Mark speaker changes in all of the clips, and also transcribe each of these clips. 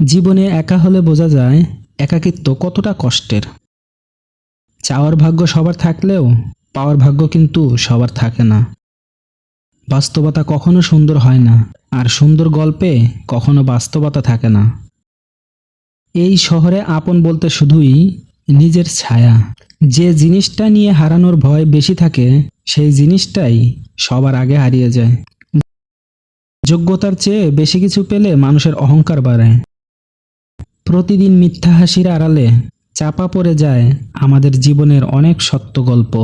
Speaker 1: জীবনে একা হলে বোঝা যায় একাকিত্ব কতটা কষ্টের। চাওয়ার ভাগ্য সবার থাকলেও পাওয়ার ভাগ্য কিন্তু সবার থাকে না। বাস্তবতা কখনো সুন্দর হয় না, আর সুন্দর গল্পে কখনো বাস্তবতা থাকে না। এই শহরে আপন বলতে শুধুই নিজের ছায়া। যে জিনিসটা নিয়ে হারানোর ভয় বেশি থাকে, সেই জিনিসটাই সবার আগে হারিয়ে যায়। যোগ্যতার চেয়ে বেশি কিছু পেলে মানুষের অহংকার বাড়ে। প্রতিদিন মিথ্যা হাসির আড়ালে চাপা পড়ে যায় আমাদের জীবনের অনেক সত্য গল্প।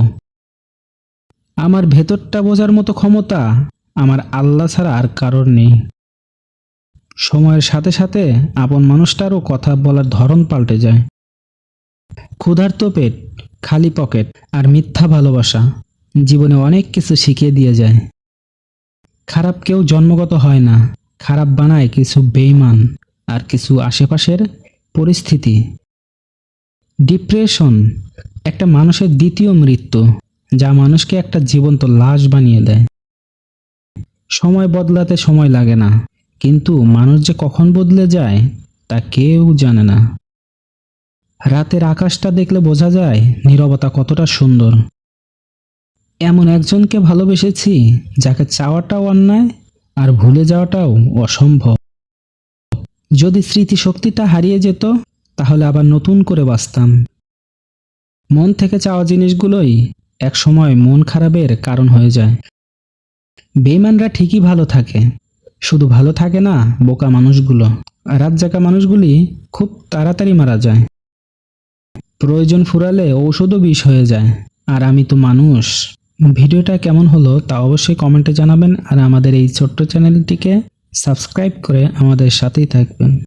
Speaker 1: আমার ভেতরটা বোঝার মতো ক্ষমতা আমার আল্লাহ ছাড়া আর কারোর নেই। সময়ের সাথে সাথে আপন মানুষটারও কথা বলার ধরন পাল্টে যায়। ক্ষুধার্ত পেট, খালি পকেট আর মিথ্যা ভালোবাসা জীবনে অনেক কিছু শিখিয়ে দিয়ে যায়। খারাপ কেউ জন্মগত হয় না, খারাপ বানায় কিছু বেইমান আর কিছু আশেপাশের পরিস্থিতি। ডিপ্রেশন একটা মানুষের দ্বিতীয় মৃত্যু, যা মানুষকে একটা জীবন্ত লাশ বানিয়ে দেয়। সময় বদলাতে সময় লাগে না, কিন্তু মানুষ যে কখন বদলে যায়, তা কেউ জানে না। রাতের আকাশটা দেখলে বোঝা যায় নীরবতা কতটা সুন্দর। এমন একজনকে ভালোবেসেছি, যাকে চাওয়াটাও অন্যায় আর ভুলে যাওয়াটাও অসম্ভব। যদি স্মৃতিশক্তিটা হারিয়ে যেত, তাহলে আবার নতুন করে বাঁচতাম। মন থেকে চাওয়া জিনিসগুলোই এক সময় মন খারাপের কারণ হয়ে যায়। বেইমানরা ঠিকই ভালো থাকে। শুধু ভালো থাকে না, বোকা মানুষগুলো। রাত জাকা মানুষগুলি খুব তাড়াতাড়ি মারা যায়। প্রয়োজন ফুরালে ঔষধও বিষ হয়ে যায়। আর আমি তো মানুষ। ভিডিওটা কেমন হলো তা অবশ্যই কমেন্টে জানাবেন। আর আমাদের এই ছোট্ট চ্যানেলটিকে সাবস্ক্রাইব করে আমাদের সাথেই থাকবেন।